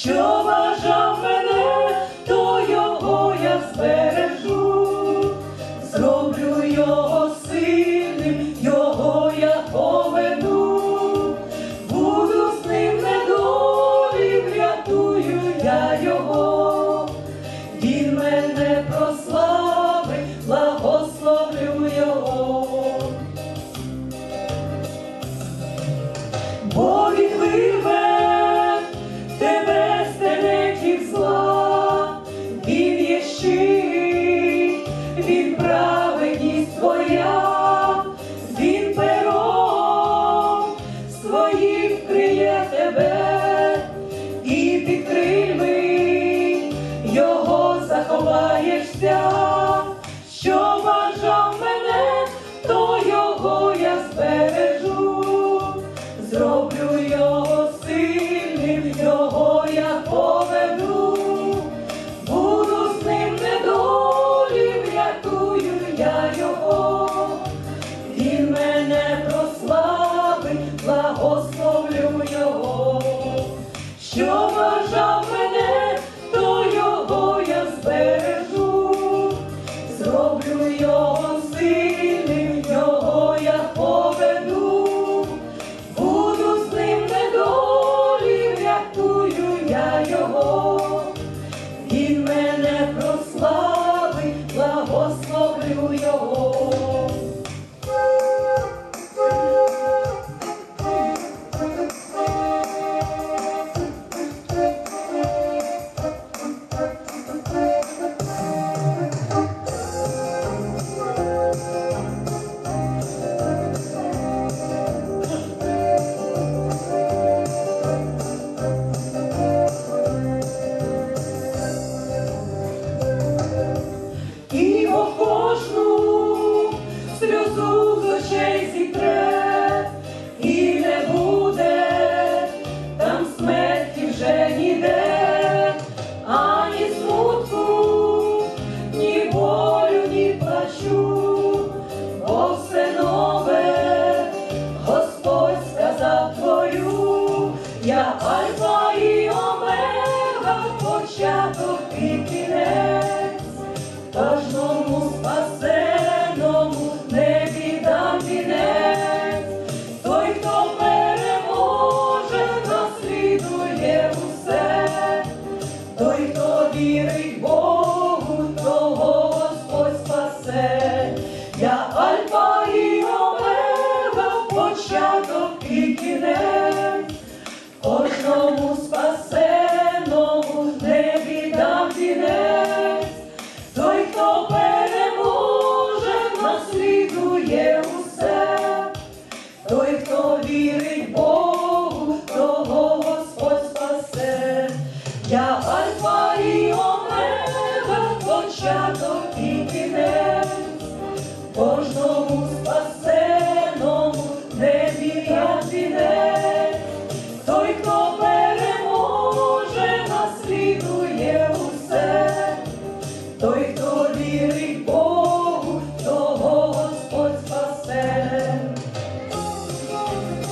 що бажав мене, то його я збережу, зроблю його сильним, його я поведу, буду з ним недолі, врятую я його, він мене прославить, благословлю його. Бо він вирве Я альфа і омега, початок і кінець, кожному спасеному не віддам вінець. той, хто переможе, наслідує усе, той, хто вірить Богу, того Господь спасе, я альфа і омега, початок і кінець. somos parceiros.